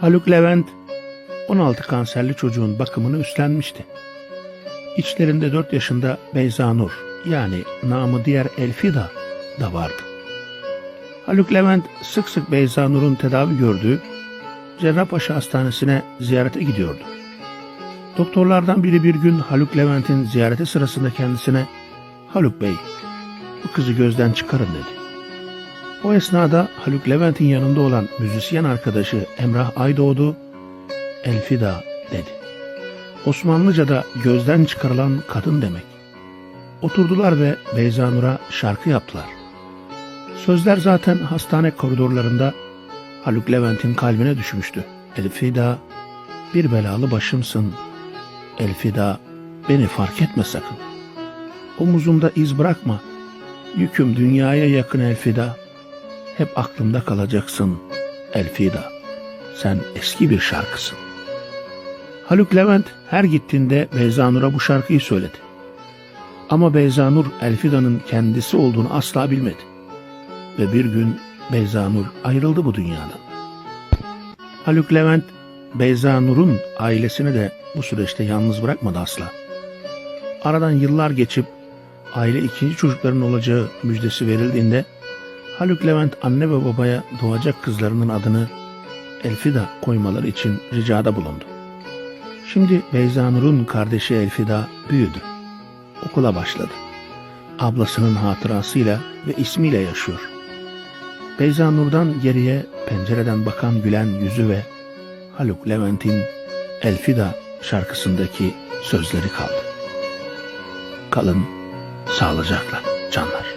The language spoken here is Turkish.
Haluk Levent 16 kanserli çocuğun bakımını üstlenmişti. İçlerinde 4 yaşında Beyza Nur yani namı diğer Elfida da vardı. Haluk Levent sık sık Beyza Nur'un tedavi gördüğü Cerrahpaşa Hastanesi'ne ziyarete gidiyordu. Doktorlardan biri bir gün Haluk Levent'in ziyareti sırasında kendisine Haluk Bey bu kızı gözden çıkarın dedi. O esnada Haluk Levent'in yanında olan müzisyen arkadaşı Emrah Aydoğdu Elfida dedi. Osmanlıca'da gözden çıkarılan kadın demek. Oturdular ve Beyza Nur'a şarkı yaptılar. Sözler zaten hastane koridorlarında Haluk Levent'in kalbine düşmüştü. Elfida bir belalı başımsın. Elfida beni fark etme sakın. Omuzumda iz bırakma. Yüküm dünyaya yakın Elfida. Hep aklımda kalacaksın Elfida. Sen eski bir şarkısın. Haluk Levent her gittiğinde Beyza Nur'a bu şarkıyı söyledi. Ama Beyza Nur Elfida'nın kendisi olduğunu asla bilmedi. Ve bir gün Beyza Nur ayrıldı bu dünyadan. Haluk Levent, Beyza Nur'un ailesini de bu süreçte yalnız bırakmadı asla. Aradan yıllar geçip aile ikinci çocukların olacağı müjdesi verildiğinde Haluk Levent anne ve babaya doğacak kızlarının adını Elfida koymaları için ricada bulundu. Şimdi Beyza Nur'un kardeşi Elfida büyüdü. Okula başladı. Ablasının hatırasıyla ve ismiyle yaşıyor. Beyza Nur'dan geriye pencereden bakan gülen yüzü ve Haluk Levent'in Elfida şarkısındaki sözleri kaldı. Kalın sağlıcakla canlar.